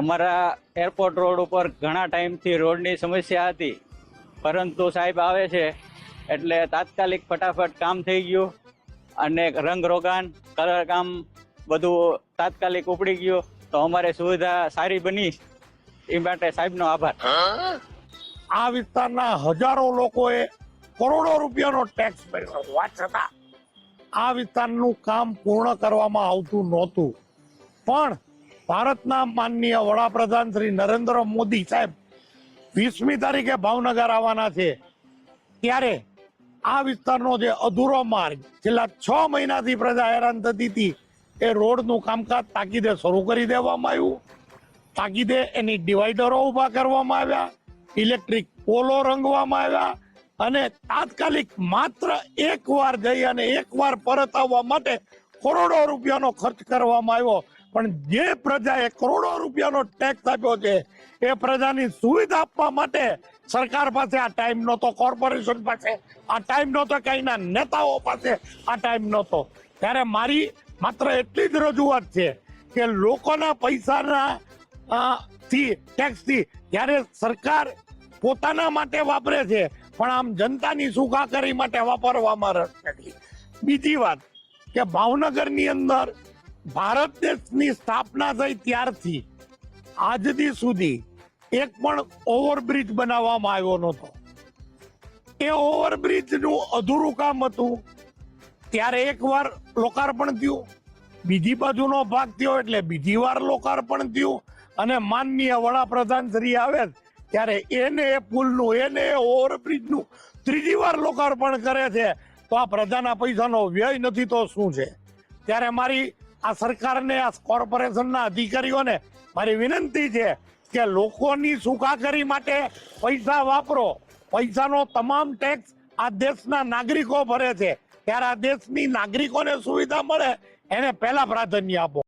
અમારા airport road ઉપર ઘણા ટાઈમથી રોડની સમસ્યા હતી. પરંતુ સાહેબ આવે છે, એટલે તાત્કાલિક ફટાફટ કામ થઈ ગયું અને રંગ રોગાન કલર કામ બધું તાત્કાલિક ઉપડી ગયું. તો અમારે સુવિધા સારી બની. એ માટે સાહેબનો આભાર. આ વિસ્તારના હજારો લોકોએ કરોડો રૂપિયાનો ટેક્સ ભર્યો. હોવા છતાં આ વિસ્તારનું કામ પૂર્ણ કરવામાં આવતું નહોતું. પણ ભારતના માનનીય વડાપ્રધાન શ્રી નરેન્દ્ર મોદી સાહેબ વીસમી તારીખે ભાવનગર આવવાના છે. ત્યારે આ વિસ્તારનો જે અધૂરો માર્ગ છેલ્લા છ મહિનાથી પ્રજા હેરાન થતી હતી, એ રોડનું કામકાજ તાકીદે શરૂ કરી દેવામાં આવ્યું. તાકીદે એની ડિવાઈડરો ઊભા કરવામાં આવ્યા, ઇલેક્ટ્રિક પોલો રંગવામાં આવ્યા અને તાત્કાલિક માત્ર એક વાર જઈ અને એક વાર પરત આવવા માટે કરોડો રૂપિયાનો ખર્ચ કરવામાં આવ્યો. પણ જે પ્રજાએ કરોડો રૂપિયાનો ટેક્સ આપ્યો છે, એ પ્રજાની સુવિધા આપવા માટે સરકાર પાસે આ ટાઈમ નહોતો કોર્પોરેશન પાસે. આ ટાઈમ નહોતો કંઈના નેતાઓ પાસે આ ટાઈમ નહોતો. ત્યારે મારી માત્ર એટલી જ રજૂઆત છે કે લોકોના પૈસાના થી ટેક્સથી જ્યારે સરકાર પોતાના માટે વાપરે છે, પણ આમ જનતાની સુખાકારી માટે વાપરવામાં રસ નથી. બીજી વાત કે ભાવનગરની અંદર ભારત દેશની સ્થાપના થઈ ત્યારથી આજથી સુધી એક પણ ઓવરબ્રિજ બનાવવામાં આવ્યો નહોતો. એ ઓવરબ્રિજનું અધૂરું કામ હતું. ત્યારે એકવાર લોકાર્પણ થયું. બીજી બાજુનો ભાગ થયો એટલે બીજી વાર લોકાર્પણ થયું અને માનનીય વડાપ્રધાન શ્રી આવે ત્યારે એને એ પુલનું, એને એ ઓવરબ્રિજનું ત્રીજી વાર લોકાર્પણ કરે છે. તો આ પ્રજાના પૈસાનો વ્યય નથી તો શું છે? ત્યારે મારી આ સરકારને, આ કોર્પોરેશનના અધિકારીઓને મારી વિનંતી છે કે લોકોની સુખાકારી માટે પૈસા વાપરો. પૈસાનો તમામ ટેક્સ આ દેશના નાગરિકો ભરે છે. ત્યારે આ દેશની નાગરિકોને સુવિધા મળે, એને પહેલા પ્રાધાન્ય આપો.